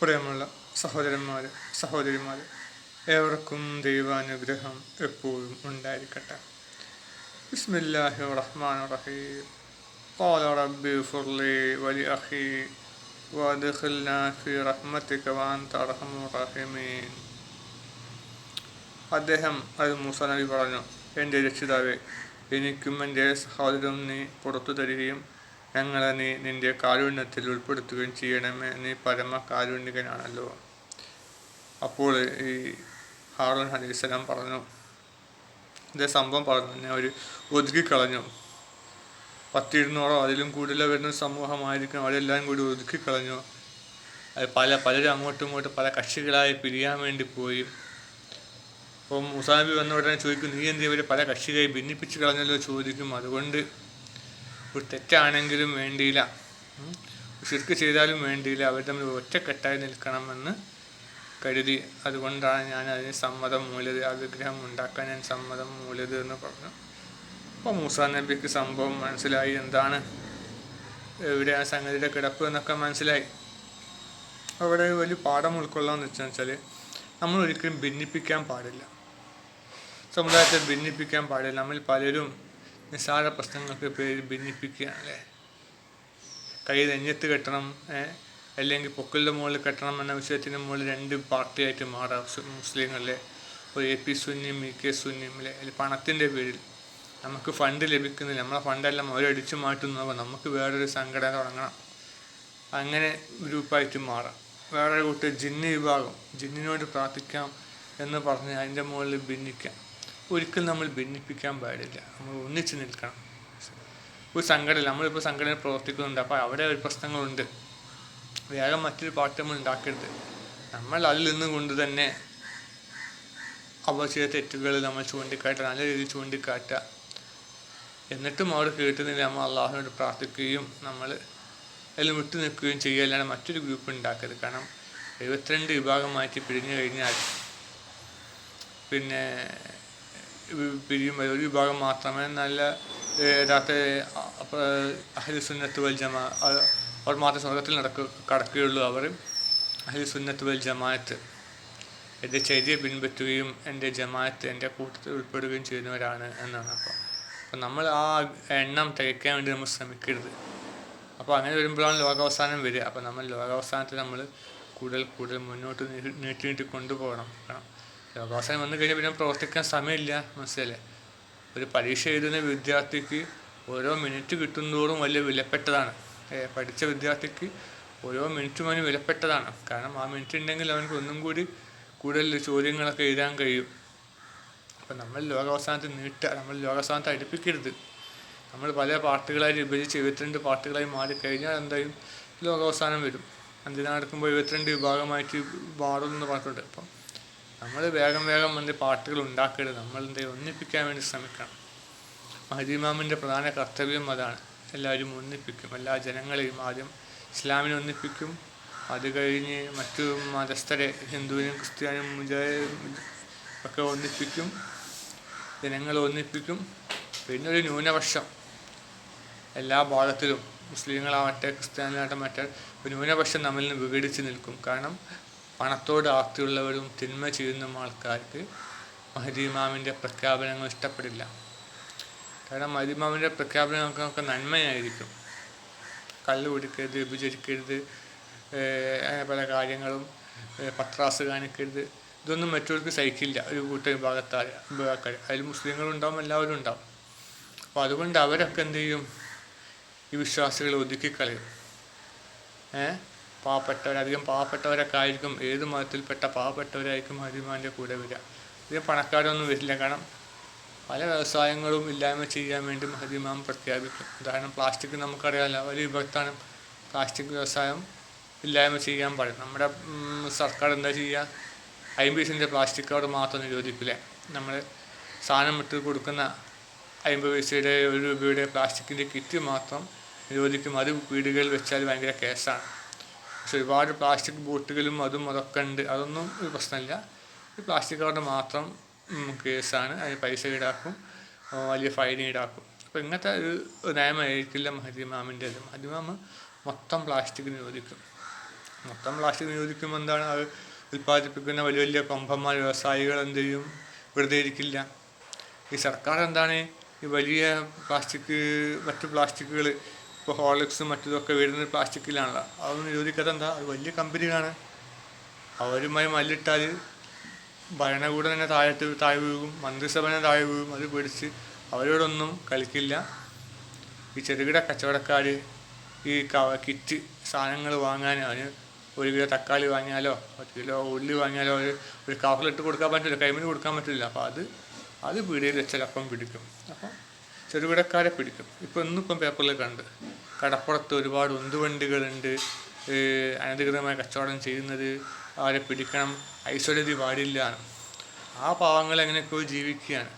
പ്രിയമുള്ള സഹോദരന്മാർ സഹോദരിമാർ ഏവർക്കും ദൈവാനുഗ്രഹം എപ്പോഴും ഉണ്ടായിരിക്കട്ടെ ബിസ്മില്ലാഹി റഹ്മാൻ റഹീം قال رب اغفر لي ولأخي وادخلنا في رحمتك وأنت أرحم الراحمين അദ്ദേഹം അത് മൂസ നബി പറഞ്ഞു എൻ്റെ രക്ഷിതാവേ എനിക്കും എൻ്റെ സഹോദരനും നീ പുറത്തു തരികയും ഞങ്ങളെ നീ നിന്റെ കാരുണ്യത്തിൽ ഉൾപ്പെടുത്തുകയും ചെയ്യണമേ. നീ പരമ കാരുണ്യകനാണല്ലോ അപ്പോൾ ഈ ഹാറൂൺ അലൈഹിസ്സലാം പറഞ്ഞു ഇതേ സംഭവം പറഞ്ഞു എന്നെ അവർ ഒതുക്കിക്കളഞ്ഞു. പത്തിരുന്നൂറോ അതിലും കൂടുതൽ വരുന്ന സമൂഹമായിരിക്കും അവരെല്ലാം കൂടി ഒതുക്കിക്കളഞ്ഞു. അത് പല പലരും അങ്ങോട്ടും ഇങ്ങോട്ടും പല കക്ഷികളായി പിരിയാൻ വേണ്ടി പോയി. അപ്പോൾ മുസാബി വന്ന ഉടനെ ചോദിക്കും നീ എന്ത് ഇവരെ പല കക്ഷികളായി ഭിന്നിപ്പിച്ച് കളഞ്ഞല്ലോ? ചോദിക്കും. അതുകൊണ്ട് ഒരു തെറ്റാണെങ്കിലും വേണ്ടിയില്ല. ശുക്ക് ചെയ്താലും വേണ്ടിയില്ല. അവർ തമ്മിൽ ഒറ്റക്കെട്ടായി നിൽക്കണമെന്ന് കരുതി. അതുകൊണ്ടാണ് ഞാൻ അതിന് സമ്മതം മൂലത് ആ വിഗ്രഹം ഉണ്ടാക്കാൻ ഞാൻ സമ്മതം മൂലത് എന്ന് പറഞ്ഞു. അപ്പോൾ മൂസാ നബിക്ക് സംഭവം മനസ്സിലായി. എന്താണ് ആ സംഗതിയുടെ കിടപ്പ് എന്നൊക്കെ മനസ്സിലായി. അവിടെ വലിയ പാഠം ഉൾക്കൊള്ളാന്ന് വെച്ചാൽ നമ്മൾ ഒരിക്കലും ഭിന്നിപ്പിക്കാൻ പാടില്ല. സമുദായത്തെ ഭിന്നിപ്പിക്കാൻ പാടില്ല. നമ്മൾ പലരും നിസ്സാര പ്രശ്നങ്ങൾക്ക് പേര് ഭിന്നിപ്പിക്കുകയാണ് അല്ലേ കൈ നെഞ്ഞത്ത് കെട്ടണം അല്ലെങ്കിൽ പൊക്കലിന്റെ മുകളിൽ കെട്ടണം എന്ന വിഷയത്തിന് മുകളിൽ രണ്ട് പാർട്ടിയായിട്ട് മാറാം മുസ്ലിങ്ങളിലെ ഒരു എ പി സുന്നിയും ഇ കെ സുന്നിയും അല്ലേ? അല്ലെങ്കിൽ പണത്തിന്റെ പേരിൽ നമുക്ക് ഫണ്ട് ലഭിക്കുന്നില്ല. നമ്മളെ ഫണ്ടെല്ലാം അവരടിച്ചു മാറ്റുന്നപ്പോൾ നമുക്ക് വേറൊരു സംഘടന തുടങ്ങണം. അങ്ങനെ ഗ്രൂപ്പായിട്ട് മാറാം. വേറെ കൂട്ട് ജിന്ന് വിഭാഗം ജിന്നിനോട് പ്രാർത്ഥിക്കാം എന്ന് പറഞ്ഞ് അതിന്റെ മുകളിൽ ഭിന്നിക്കാം. ഒരിക്കലും നമ്മൾ ഭിന്നിപ്പിക്കാൻ പാടില്ല. നമ്മൾ ഒന്നിച്ച് നിൽക്കണം. ഒരു സംഘടന നമ്മളിപ്പോൾ സംഘടന പ്രവർത്തിക്കുന്നുണ്ട്. അപ്പോൾ അവിടെ ഒരു പ്രശ്നങ്ങളുണ്ട്. വേഗം മറ്റൊരു പാർട്ടി നമ്മൾ ഉണ്ടാക്കരുത്. നമ്മൾ അതിൽ നിന്നും കൊണ്ട് തന്നെ അവർ ചെയ്ത തെറ്റുകൾ നമ്മൾ ചൂണ്ടിക്കാട്ടുക നല്ല രീതിയിൽ ചൂണ്ടിക്കാട്ടുക. എന്നിട്ടും അവർ കേട്ടുന്നില്ല. നമ്മൾ അള്ളാഹുവിനോട് പ്രാർത്ഥിക്കുകയും നമ്മൾ അതിൽ വിട്ടു നിൽക്കുകയും ചെയ്യുക മറ്റൊരു ഗ്രൂപ്പ് ഉണ്ടാക്കരുത്. കാരണം എഴുപത്തിരണ്ട് വിഭാഗമായിട്ട് പിരിഞ്ഞു കഴിഞ്ഞാൽ പിന്നെ പിരിയുമ്പോൾ ഒരു വിഭാഗം മാത്രമേ നല്ല യഥാർത്ഥ അഹ്ലു സുന്നത്ത് വൽ ജമാ അവർ മാത്രമേ സ്വർഗത്തിൽ നടക്കു കടക്കുകയുള്ളൂ അവർ. അഹലി സുന്നത്ത് വൽ ജമാഅത്ത്. എന്റെ ചര്യ പിൻപറ്റുകയും എന്റെ ജമാഅത്ത് എന്റെ കൂട്ടത്തിൽ ഉൾപ്പെടുകയും ചെയ്യുന്നവരാണ് എന്നാണ് അപ്പോൾ അപ്പോൾ നമ്മൾ ആ എണ്ണം തികയ്ക്കാൻ വേണ്ടി നമ്മൾ ശ്രമിക്കരുത്. അപ്പോൾ അങ്ങനെ വരുമ്പോഴാണ് ലോകാവസാനം വരിക. അപ്പോൾ നമ്മൾ ലോകാവസാനത്തിൽ നമ്മൾ കൂടുതൽ കൂടുതൽ മുന്നോട്ട് നീട്ടി നീട്ടി കൊണ്ടുപോകണം ലോകാവസാനം വന്നു കഴിഞ്ഞാൽ പിന്നെ പ്രവർത്തിക്കാൻ സമയമില്ല മനസ്സിലല്ലേ ഒരു പരീക്ഷ എഴുതുന്ന വിദ്യാർത്ഥിക്ക് ഓരോ മിനിറ്റ് കിട്ടുന്നതോറും വലിയ വിലപ്പെട്ടതാണ്. പഠിച്ച വിദ്യാർത്ഥിക്ക് ഓരോ മിനിറ്റും അവന് വിലപ്പെട്ടതാണ്. കാരണം ആ മിനിറ്റ് ഉണ്ടെങ്കിൽ അവനക്ക് ഒന്നും കൂടി കൂടുതൽ ചോദ്യങ്ങളൊക്കെ എഴുതാൻ കഴിയും. അപ്പം നമ്മൾ ലോകാവസാനത്തെ നീട്ടുക നമ്മൾ ലോകാവസാനത്തെ അടുപ്പിക്കരുത്. നമ്മൾ പല പാർട്ടികളായി വിഭജിച്ച് എഴുപത്തിരണ്ട് പാർട്ടികളായി മാറിക്കഴിഞ്ഞാൽ എന്തായാലും ലോകാവസാനം വരും. അന്തിനാ നടക്കുമ്പോൾ എഴുപത്തിരണ്ട് വിഭാഗമായിട്ട് മാറും എന്ന് പറഞ്ഞിട്ടുണ്ട്. അപ്പം നമ്മൾ വേഗം വേഗം വന്ന് പാട്ടുകൾ ഉണ്ടാക്കരുത്. നമ്മളെന്തെ ഒന്നിപ്പിക്കാൻ വേണ്ടി ശ്രമിക്കണം. മഹദിമാമിന്റെ പ്രധാന കർത്തവ്യം അതാണ്. എല്ലാവരും ഒന്നിപ്പിക്കും. എല്ലാ ജനങ്ങളെയും ആദ്യം ഇസ്ലാമിനെ ഒന്നിപ്പിക്കും. അത് കഴിഞ്ഞ് മറ്റു മതസ്ഥരെ ഹിന്ദുവിനും ക്രിസ്ത്യാനും മുജാ- ഒക്കെ ഒന്നിപ്പിക്കും. ജനങ്ങളെ ഒന്നിപ്പിക്കും. പിന്നെ ഒരു ന്യൂനപക്ഷം. എല്ലാ ഭാഗത്തിലും മുസ്ലിങ്ങളാവട്ടെ ക്രിസ്ത്യാനികളാവട്ടെ മറ്റേ ന്യൂനപക്ഷം നമ്മിൽ നിന്ന് വിഘടിച്ച് നിൽക്കും. കാരണം പണത്തോട് ആക്തിയുള്ളവരും തിന്മ ചെയ്യുന്ന ആൾക്കാർക്ക് മഹദീമാമിന്റെ പ്രഖ്യാപനങ്ങൾ ഇഷ്ടപ്പെടില്ല. കാരണം മഹദീമാമിന്റെ പ്രഖ്യാപനങ്ങൾക്കൊക്കെ നന്മയായിരിക്കും. കല്ല് കുടിക്കരുത് വിഭജിക്കരുത് ഏഹ് അങ്ങനെ പല കാര്യങ്ങളും ഏഹ് പത്രാസ് കാണിക്കരുത്. ഇതൊന്നും മറ്റവർക്ക് സഹിക്കില്ല. ഒരു കൂട്ടം വിഭാഗത്താൽ വിഭാഗക്കാർ അതിൽ മുസ്ലിങ്ങളുണ്ടാവും എല്ലാവരും ഉണ്ടാവും. അപ്പോൾ അതുകൊണ്ട് അവരൊക്കെ എന്ത് ചെയ്യും? ഈ വിശ്വാസികളെ ഒതുക്കിക്കളയും. ഏ? പാവപ്പെട്ടവർ അധികം പാവപ്പെട്ടവരൊക്കെ ആയിരിക്കും. ഏത് മതത്തിൽപ്പെട്ട പാവപ്പെട്ടവരായിരിക്കും ഹരിമാന്റെ കൂടെ വരിക. അധികം പണക്കാരൊന്നും വരില്ല. കാരണം പല വ്യവസായങ്ങളും ഇല്ലായ്മ ചെയ്യാൻ വേണ്ടി ഹരിമാൻ പ്രഖ്യാപിക്കും. ഉദാഹരണം പ്ലാസ്റ്റിക് നമുക്കറിയാമല്ലോ ഒരു വിഭക്താണ് പ്ലാസ്റ്റിക് വ്യവസായം ഇല്ലായ്മ ചെയ്യാൻ പാടില്ല. നമ്മുടെ സർക്കാർ എന്താ ചെയ്യുക? അമ്പത് പൈസന്റെ പ്ലാസ്റ്റിക് കവർ മാത്രം നിരോധിക്കില്ലേ? നമ്മൾ സാധനം ഇട്ട് കൊടുക്കുന്ന അമ്പത് പൈസയുടെ ഒരു രൂപയുടെ പ്ലാസ്റ്റിക്കിന്റെ കിറ്റ് മാത്രം നിരോധിക്കും. അത് വീടുകളിൽ വെച്ചാൽ ഭയങ്കര കേസാണ്. പക്ഷെ ഒരുപാട് പ്ലാസ്റ്റിക് ബോട്ടുകളും അതും അതൊക്കെ ഉണ്ട്. അതൊന്നും ഒരു പ്രശ്നമില്ല. ഈ പ്ലാസ്റ്റിക് കവറിന് മാത്രം കേസാണ്. അതിന് പൈസ ഈടാക്കും. വലിയ ഫൈൻ ഈടാക്കും. അപ്പോൾ ഇങ്ങനത്തെ ഒരു നയമായിരിക്കില്ല മഹദിമാമിന്റെത് മഹദിമാമ് മൊത്തം പ്ലാസ്റ്റിക് നിരോധിക്കും. മൊത്തം പ്ലാസ്റ്റിക് നിരോധിക്കുമ്പോൾ എന്താണ്? അത് ഉൽപ്പാദിപ്പിക്കുന്ന വലിയ വലിയ കൊമ്പന്മാർ വ്യവസായികൾ എന്ത് ചെയ്യും? വെറുതെ ഇരിക്കില്ല. ഈ സർക്കാർ എന്താണ്? ഈ വലിയ പ്ലാസ്റ്റിക് മറ്റു പ്ലാസ്റ്റിക്കുകൾ ഇപ്പോൾ ഹോർലിക്സും മറ്റതൊക്കെ വരുന്നത് പ്ലാസ്റ്റിക്കിലാണല്ലോ. അതൊന്നും നിരോധിക്കാതെ എന്താ? അത് വലിയ കമ്പനികളാണ്. അവരുമായി മല്ലിട്ടാൽ ഭരണകൂടം തന്നെ താഴത്ത് താഴെ വീഴും മന്ത്രിസഭ തന്നെ താഴെ വീഴും അത് പിടിച്ച് അവരോടൊന്നും കളിക്കില്ല. ഈ ചെറുകിട കച്ചവടക്കാർ ഈ കിറ്റ് സാധനങ്ങൾ വാങ്ങാൻ അതിന് ഒരു കിലോ തക്കാളി വാങ്ങിയാലോ ഒരു കിലോ ഉള്ളി വാങ്ങിയാലോ ഒരു ഒരു കവറിലിട്ട് കൊടുക്കാൻ പറ്റില്ല കൈമിന് കൊടുക്കാൻ പറ്റില്ല അപ്പോൾ അത് അത് പീടികയിൽ വെച്ചാലപ്പം പിടിക്കും. അപ്പം ചെറുകിടക്കാരെ പിടിക്കും. ഇപ്പോൾ ഇന്നിപ്പം പേപ്പറിൽ കണ്ട് കടപ്പുറത്ത് ഒരുപാട് ഉന്തുവണ്ടികളുണ്ട്. അനധികൃതമായ കച്ചവടം ചെയ്യുന്നത് അവരെ പിടിക്കണം. ഐശ്വര്യതി പാടില്ല. ആ പാവങ്ങൾ എങ്ങനെയൊക്കെയോ ജീവിക്കുകയാണ്?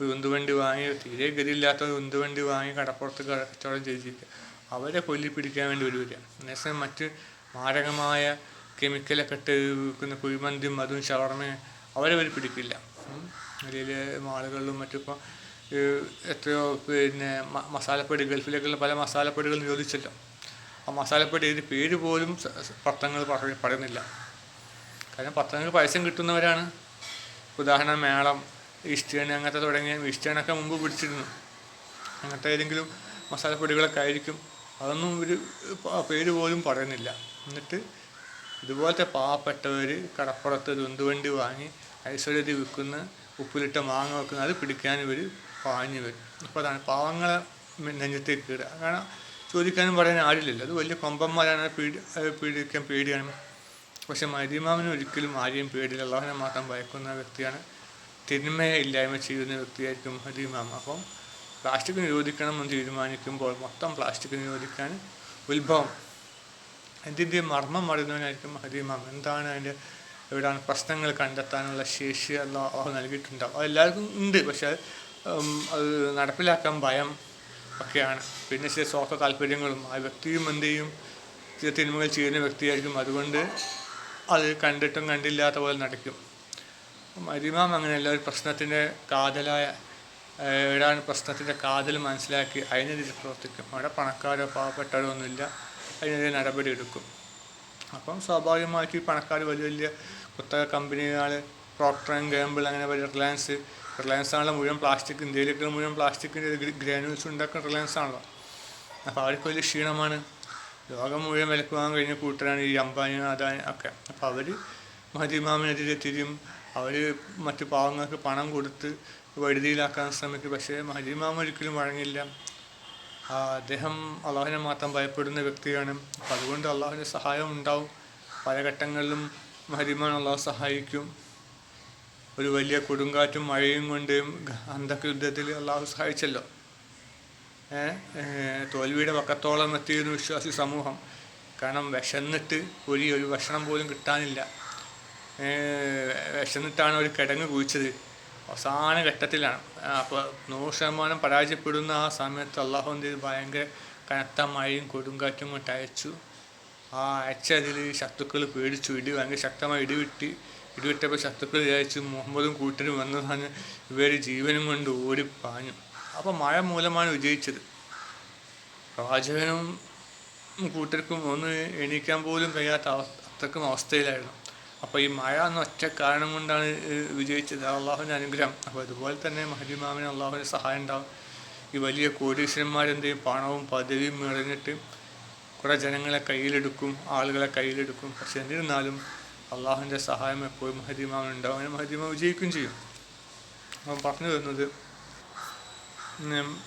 ഒരു ഉന്തുവണ്ടി വാങ്ങി തീരെ ഗതിയില്ലാത്ത ഒരു ഉന്തുവണ്ടി വാങ്ങി കടപ്പുറത്ത് കച്ചവടം ചെയ്ത് ജീവിക്കുക. അവരെ കൊല്ലി പിടിക്കാൻ വേണ്ടി വരിക അതേസമയം മറ്റ് മാരകമായ കെമിക്കലൊക്കെ ഇട്ട് വിൽക്കുന്ന കുഴിമന്തിയും അതും ഷവർമയും അവരെ അവർ പിടിക്കില്ല. അതിൽ മാളുകളിലും മറ്റിപ്പോൾ എത്രയോ പിന്നെ മസാലപ്പൊടി ഗൾഫിലേക്കുള്ള പല മസാലപ്പൊടികൾ നിരോധിച്ചല്ലോ ആ മസാലപ്പൊടി ഇതിന് പേര് പോലും പത്രങ്ങൾ പറയുന്നില്ല. കാരണം പത്രങ്ങൾക്ക് പരസ്യം കിട്ടുന്നവരാണ്. ഉദാഹരണം മേളം ഈസ്റ്റേൺ അങ്ങനത്തെ തുടങ്ങിയ ഈസ്റ്റേണൊക്കെ മുമ്പ് പിടിച്ചിരുന്നു. അങ്ങനത്തെ ഏതെങ്കിലും മസാലപ്പൊടികളൊക്കെ ആയിരിക്കും. അതൊന്നും ഒരു പേര് പോലും പറയുന്നില്ല. എന്നിട്ട് ഇതുപോലത്തെ പാവപ്പെട്ടവർ കടപ്പുറത്ത് ഒരു ഉന്തുവണ്ടി വാങ്ങി ഐശ്വര്യത്തിൽ വിൽക്കുന്ന ഉപ്പിലിട്ട മാങ്ങ വെക്കുന്ന അത് പിടിക്കാൻ ഇവർ പാഞ്ഞു വരും. അപ്പോൾ അതാണ് പാവങ്ങളെ നെഞ്ചത്തേക്ക് കയറുക കാരണം ചോദിക്കാനും പറയാനും ആരില്ലല്ലോ അത് വലിയ കൊമ്പന്മാരാണ്. പീഡി പീഡിക്കാൻ പേടിയാണ്. പക്ഷെ മരിമാവിന് ഒരിക്കലും ആരെയും പേടിയില്ല. അള്ളാഹനെ മാത്രം ഭയക്കുന്ന വ്യക്തിയാണ്. തിന്മയെ ഇല്ലായ്മ ചെയ്യുന്ന വ്യക്തിയായിരിക്കും മരിമാമ അപ്പം പ്ലാസ്റ്റിക് നിരോധിക്കണമെന്ന് തീരുമാനിക്കുമ്പോൾ മൊത്തം പ്ലാസ്റ്റിക് നിരോധിക്കാൻ ഉത്ഭവം. എന്തിന്റെ മർമ്മം അറിയുന്നവനായിരിക്കും ഹദീമാം എന്താണ് അതിന്റെ എവിടെയാണ് പ്രശ്നങ്ങൾ കണ്ടെത്താനുള്ള ശേഷി അള്ളാഹു നൽകിയിട്ടുണ്ടാവും അത് എല്ലാവർക്കും ഉണ്ട്. പക്ഷെ അത്, നടപ്പിലാക്കാൻ ഭയം ഒക്കെയാണ്. പിന്നെ ചില സ്വാർത്ഥ താല്പര്യങ്ങളും ആ വ്യക്തിയും എന്ത് ചെയ്യും ചില തിന്മകൾ ചെയ്യുന്ന വ്യക്തിയായിരിക്കും. അതുകൊണ്ട് അത് കണ്ടിട്ടും കണ്ടില്ലാത്ത പോലെ നടക്കും. മരിമാം അങ്ങനെയല്ല ഒരു പ്രശ്നത്തിന്റെ കാതലായ എവിടെയാണ് പ്രശ്നത്തിന്റെ കാതൽ മനസ്സിലാക്കി അതിനെതിരെ പ്രവർത്തിക്കും. അവിടെ പണക്കാരോ പാവപ്പെട്ടവരോ ഒന്നുമില്ല. അതിനെതിരെ നടപടി എടുക്കും. അപ്പം സ്വാഭാവികമായിട്ട് ഈ പണക്കാർ വലിയ വലിയ കുത്തക കമ്പനികൾ പ്രോക്ടർ ആൻഡ് ഗാമ്പിൾ അങ്ങനെ വലിയ റിലയൻസ് റിലയൻസ് ആണല്ലോ മുഴുവൻ പ്ലാസ്റ്റിക് ഇന്ത്യയിലേക്ക് മുഴുവൻ പ്ലാസ്റ്റിക്കിന്റെ ഗ്രാനുവൽസ് ഉണ്ടാക്കുന്ന റിലയൻസ് ആണല്ലോ. അപ്പോൾ അവർക്ക് വലിയ ക്ഷീണമാണ്. ലോകം മുഴുവൻ വിലക്ക് വാങ്ങാൻ കഴിഞ്ഞ കൂട്ടരാണ് ഈ അംബാനി അദാനി ഒക്കെ. അപ്പോൾ അവർ മഹദിമാമിനെതിരെ തിരിയും അവർ മറ്റു പാവങ്ങൾക്ക് പണം കൊടുത്ത് വഴുതിയിലാക്കാൻ ശ്രമിക്കും. പക്ഷേ മഹദിമാം ഒരിക്കലും വഴങ്ങില്ല. അദ്ദേഹം അള്ളാഹുവിനെ മാത്രം ഭയപ്പെടുന്ന വ്യക്തിയാണ്. അപ്പം അതുകൊണ്ട് അള്ളാഹുവിന്റെ സഹായം ഉണ്ടാവും. പല ഘട്ടങ്ങളിലും മഹരിമാൻ അള്ളാഹു സഹായിക്കും. ഒരു വലിയ കൊടുങ്കാറ്റും മഴയും കൊണ്ട് അന്ധയുദ്ധത്തിൽ അള്ളാഹു സഹായിച്ചല്ലോ. തോൽവിയുടെ പക്കത്തോളം എത്തിയിരുന്നു വിശ്വാസി സമൂഹം. കാരണം വിശന്നിട്ട് ഒരു ഒരു ഭക്ഷണം പോലും കിട്ടാനില്ല. വിശന്നിട്ടാണ് ഒരു കിടങ്ങ് കുഴിച്ചത്. അവസാന ഘട്ടത്തിലാണ്. അപ്പോൾ നൂറ് ശതമാനം പരാജയപ്പെടുന്ന ആ സമയത്ത് അള്ളാഹു എന്ത് ഭയങ്കര കനത്ത മഴയും കൊടുങ്കാറ്റും കൊണ്ട് അയച്ചു. ആ അയച്ചതിൽ ശത്രുക്കൾ പേടിച്ചു ഇടി ഭയങ്കര ശക്തമായി ഇടിവിട്ടി ഇടിവിട്ടപ്പോൾ ശത്രുക്കൾ വിചാരിച്ചു മുഹമ്മദും കൂട്ടരും വന്നതാണ്. ഇവർ ജീവനും കൊണ്ട് ഓടി പാഞ്ഞു. അപ്പോൾ മഴ മൂലമാണ് വിജയിച്ചത്. പ്രവാചകനും കൂട്ടർക്കും ഒന്ന് എണീക്കാൻ പോലും കഴിയാത്ത അത്രക്കും അവസ്ഥയിലായിരുന്നു. അപ്പോൾ ഈ മഴ എന്ന ഒറ്റ കാരണം കൊണ്ടാണ് വിജയിച്ചത്. അള്ളാഹുവിന്റെ അനുഗ്രഹം. അപ്പോൾ അതുപോലെ തന്നെ മഹരിമാമിന് അള്ളാഹുവിന്റെ സഹായം ഉണ്ടാവും. ഈ വലിയ കോടീശ്വരന്മാരെന്തെയും പണവും പദവിയും നിറഞ്ഞിട്ട് കുറേ ജനങ്ങളെ കയ്യിലെടുക്കും ആളുകളെ കയ്യിലെടുക്കും. പക്ഷെ എന്നിരുന്നാലും അള്ളാഹുവിന്റെ സഹായം എപ്പോഴും മഹദീമാവൻ ഉണ്ടാവും അങ്ങനെ മഹദീമാവ് വിജയിക്കുകയും ചെയ്യും. അവൻ പറഞ്ഞു തരുന്നത്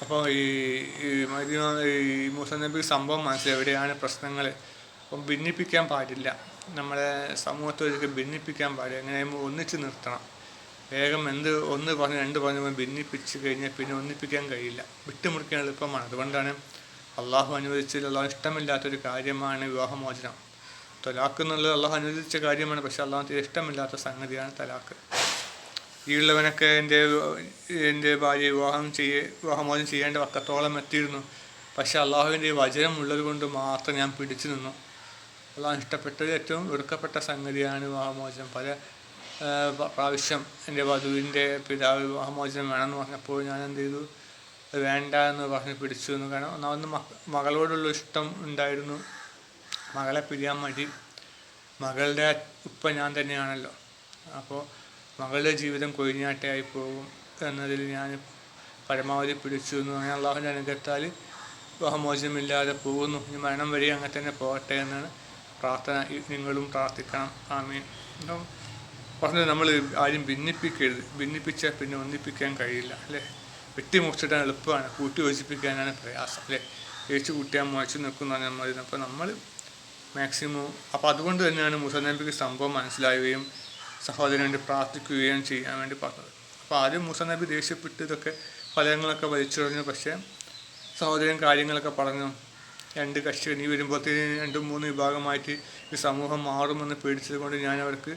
അപ്പോൾ ഈ മഹദീമ ഈ മൂസ സംഭവം മനസ്സിലായി. എവിടെയാണ് പ്രശ്നങ്ങൾ? അപ്പം ഭിന്നിപ്പിക്കാൻ പാടില്ല. നമ്മളെ സമൂഹത്തെ ഒരിക്കലും ഭിന്നിപ്പിക്കാൻ പാടില്ല. എങ്ങനെ ഒന്നിച്ച് നിർത്തണം? വേഗം എന്ത് ഒന്ന് പറഞ്ഞ് രണ്ട് പറഞ്ഞ് ഭിന്നിപ്പിച്ച് കഴിഞ്ഞാൽ പിന്നെ ഒന്നിപ്പിക്കാൻ കഴിയില്ല. വിട്ടുമുറിക്കാൻ എളുപ്പമാണ്. അതുകൊണ്ടാണ് അള്ളാഹു അനുവദിച്ചതിൽ അള്ളാഹു ഇഷ്ടമില്ലാത്തൊരു കാര്യമാണ് വിവാഹമോചനം. തലാഖ് എന്നുള്ളത് അള്ളാഹു അനുവദിച്ച കാര്യമാണ് പക്ഷെ അള്ളാഹു ഇഷ്ടമില്ലാത്ത സംഗതിയാണ് തലാഖ് ഈ ഉള്ളവനൊക്കെ എന്റെ എന്റെ ഭാര്യ വിവാഹം ചെയ്യ വിവാഹമോചനം ചെയ്യേണ്ട വക്കത്തോളം എത്തിയിരുന്നു. പക്ഷെ അള്ളാഹുവിന്റെ വചനം ഉള്ളത് കൊണ്ട് മാത്രം ഞാൻ പിടിച്ചു നിന്നു. അള്ളാഹു ഇഷ്ടപ്പെട്ടത് ഏറ്റവും വെറുക്കപ്പെട്ട സംഗതിയാണ് വിവാഹമോചനം. പല പ്രാവശ്യം എന്റെ വധുവിന്റെ പിതാവ് വിവാഹമോചനം വേണമെന്ന് പറഞ്ഞപ്പോൾ ഞാൻ എന്ത് ചെയ്തു? വേണ്ട എന്ന് പറഞ്ഞ് പിടിച്ചു എന്ന് കാരണം ഒന്നാമത് മകളോടുള്ള ഇഷ്ടം ഉണ്ടായിരുന്നു. മകളെ പിരിയാൻ മടി. മകളുടെ ഉപ്പ ഞാൻ തന്നെയാണല്ലോ. അപ്പോൾ മകളുടെ ജീവിതം കൊഴിഞ്ഞാട്ടയായി പോകും എന്നതിൽ ഞാൻ പരമാവധി പിടിച്ചു എന്ന് പറഞ്ഞാൽ അള്ളാഹുവിന്റെ അനുഗ്രഹത്താൽ വിവാഹമോചനമില്ലാതെ പോകുന്നു. ഇനി മരണം വരെ അങ്ങനെ തന്നെ പോകട്ടെ എന്നാണ് പ്രാർത്ഥന. നിങ്ങളും പ്രാർത്ഥിക്കണം. ആമീൻ. അപ്പം പറഞ്ഞത് നമ്മൾ ആരും ഭിന്നിപ്പിക്കരുത്. ഭിന്നിപ്പിച്ചാൽ പിന്നെ ഒന്നിപ്പിക്കാൻ കഴിയില്ല അല്ലേ? വെട്ടിമുറിച്ചിടാൻ എളുപ്പമാണ്. കൂട്ടി യോജിപ്പിക്കാനാണ് പ്രയാസം അല്ലേ? ഏച്ചു കൂട്ടിയാൽ മുഴച്ചു നിൽക്കുന്ന നമ്മൾ അപ്പോൾ നമ്മൾ മാക്സിമം അപ്പോൾ അതുകൊണ്ട് തന്നെയാണ് മുസനബിക്ക് സംഭവം മനസ്സിലാവുകയും സഹോദരന് വേണ്ടി പ്രാർത്ഥിക്കുകയും ചെയ്യാൻ വേണ്ടി പറഞ്ഞത്. അപ്പോൾ ആദ്യം മുസനബി ദേഷ്യപ്പെട്ട് ഇതൊക്കെ ഫലങ്ങളൊക്കെ വലിച്ചെറിഞ്ഞു. പക്ഷേ സഹോദരൻ കാര്യങ്ങളൊക്കെ പറഞ്ഞു. രണ്ട് കക്ഷികൾ നീ വരുമ്പോഴത്തേന് രണ്ടും മൂന്ന് വിഭാഗമായിട്ട് ഈ സമൂഹം മാറുമെന്ന് പേടിച്ചത് കൊണ്ട് ഞാൻ അവർക്ക്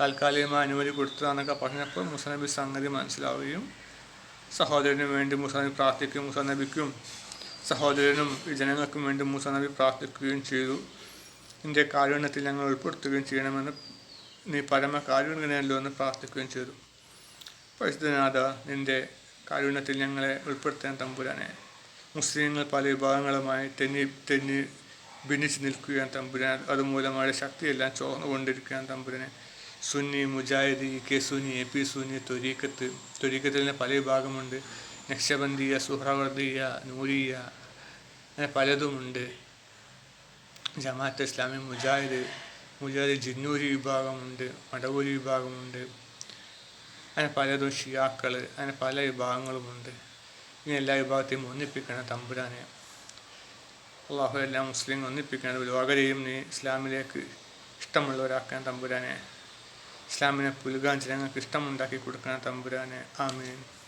താൽക്കാലികമായ അനുമതി കൊടുത്തതാണെന്നൊക്കെ പറഞ്ഞപ്പോൾ മുസനബി സംഗതി മനസ്സിലാവുകയും സഹോദരന് വേണ്ടി മുസനബി പ്രാർത്ഥിക്കുകയും മുസനബിക്കും സഹോദരനും ഈ ജനങ്ങൾക്കും വേണ്ടി മുസനബി പ്രാർത്ഥിക്കുകയും ചെയ്തു. നിന്റെ കാരുണ്യത്തിൽ ഞങ്ങൾ ഉൾപ്പെടുത്തുകയും ചെയ്യണമെന്ന് നീ പരമ കാരുണ്യനല്ലോ എന്ന് പ്രാർത്ഥിക്കുകയും ചെയ്തു. പരിശുദ്ധനാഥ നിന്റെ കാരുണ്യത്തിൽ ഞങ്ങളെ ഉൾപ്പെടുത്താൻ തമ്പുരാനെ. മുസ്ലിങ്ങൾ പല വിഭാഗങ്ങളുമായി തെന്നി തെന്നി ഭിന്നിച്ച് നിൽക്കുകയാണ് തമ്പുരാൻ. അതുമൂലമായ ശക്തിയെല്ലാം ചോർന്നുകൊണ്ടിരിക്കുകയാണ് തമ്പുരാനെ. Sunni Mujahid E K Sunni A P Sunni തൊരീക്കത്ത് തൊരീക്കത്തിൽ തന്നെ പല വിഭാഗമുണ്ട്. നക്ഷബന്ദിയ സുഹ്രവർദിയ നൂരിയ അങ്ങനെ പലതുമുണ്ട്. ജമാഅത്ത് ഇസ്ലാമി മുജാഹിദ് മുജാഹിദ് ജിന്നൂരി വിഭാഗമുണ്ട് മടവൂരി വിഭാഗമുണ്ട്. അങ്ങനെ പലതും ഷിയാക്കൾ അങ്ങനെ പല വിഭാഗങ്ങളുമുണ്ട്. ഇനി എല്ലാ വിഭാഗത്തെയും ഒന്നിപ്പിക്കണം തമ്പുരാനെ. അള്ളാഹു എല്ലാ മുസ്ലിം ഒന്നിപ്പിക്കണം ലോകരെയും നീ ഇസ്ലാമിലേക്ക് ഇഷ്ടമുള്ളവരാക്കാൻ തമ്പുരാനെ. ഇസ്ലാമിനെ പുലുകാൻ ജനങ്ങൾക്ക് ഇഷ്ടമുണ്ടാക്കി കൊടുക്കണം തമ്പുരാനെ. ആമീൻ.